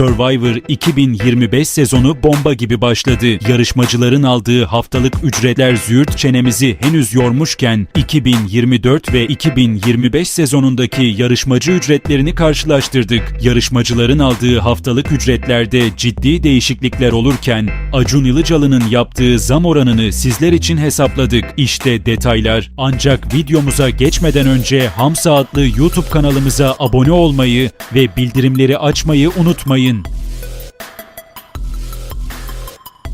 Survivor 2025 sezonu bomba gibi başladı. Yarışmacıların aldığı haftalık ücretler züğürt çenemizi henüz yormuşken 2024 ve 2025 sezonundaki yarışmacı ücretlerini karşılaştırdık. Yarışmacıların aldığı haftalık ücretlerde ciddi değişiklikler olurken Acun Ilıcalı'nın yaptığı zam oranını sizler için hesapladık. İşte detaylar. Ancak videomuza geçmeden önce Hamsa adlı YouTube kanalımıza abone olmayı ve bildirimleri açmayı unutmayın. Yayın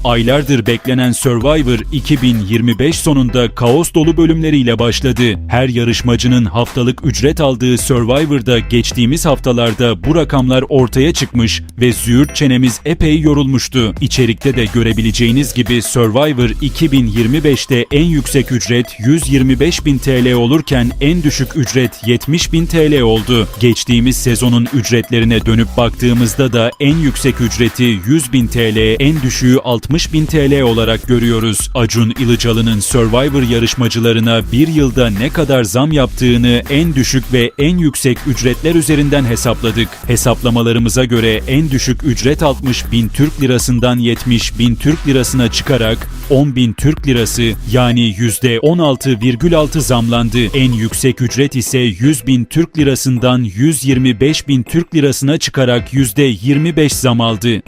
Aylardır beklenen Survivor 2025 sonunda kaos dolu bölümleriyle başladı. Her yarışmacının haftalık ücret aldığı Survivor'da geçtiğimiz haftalarda bu rakamlar ortaya çıkmış ve züğürt çenemiz epey yorulmuştu. İçerikte de görebileceğiniz gibi Survivor 2025'te en yüksek ücret 125.000 TL olurken en düşük ücret 70.000 TL oldu. Geçtiğimiz sezonun ücretlerine dönüp baktığımızda da en yüksek ücreti 100.000 TL, en düşüğü 60.000 TL olarak görüyoruz. Acun Ilıcalı'nın Survivor yarışmacılarına bir yılda ne kadar zam yaptığını en düşük ve en yüksek ücretler üzerinden hesapladık. Hesaplamalarımıza göre en düşük ücret 60 bin Türk lirasından 70 bin Türk lirasına çıkarak 10 bin Türk lirası yani %16,6 zamlandı. En yüksek ücret ise 100 bin Türk lirasından 125 bin Türk lirasına çıkarak %25 zam aldı.